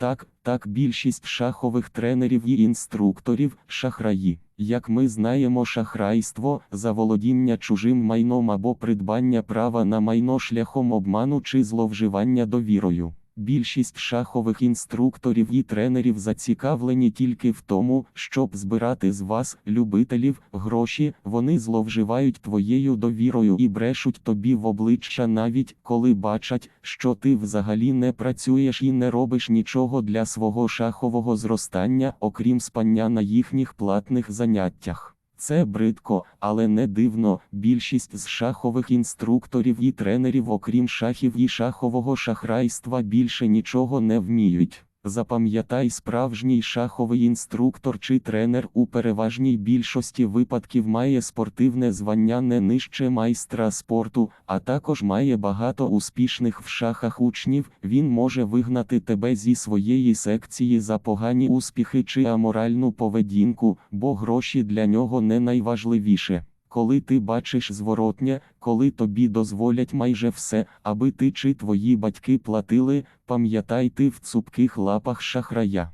Так, так більшість шахових тренерів і інструкторів шахраї. Як ми знаємо, шахрайство, заволодіння чужим майном або придбання права на майно шляхом обману чи зловживання довірою. Більшість шахових інструкторів і тренерів зацікавлені тільки в тому, щоб збирати з вас, любителів, гроші, вони зловживають твоєю довірою і брешуть тобі в обличчя навіть коли бачать, що ти взагалі не працюєш і не робиш нічого для свого шахового зростання, окрім спання на їхніх платних заняттях. Це бридко, але не дивно. Більшість з шахових інструкторів і тренерів, окрім шахів і шахового шахрайства, більше нічого не вміють. Запам'ятай, справжній шаховий інструктор чи тренер у переважній більшості випадків має спортивне звання не нижче майстра спорту, а також має багато успішних в шахах учнів. Він може вигнати тебе зі своєї секції за погані успіхи чи аморальну поведінку, бо гроші для нього не найважливіше. Коли ти бачиш зворотня, коли тобі дозволять майже все, аби ти чи твої батьки платили, пам'ятай ти в цупких лапах шахрая.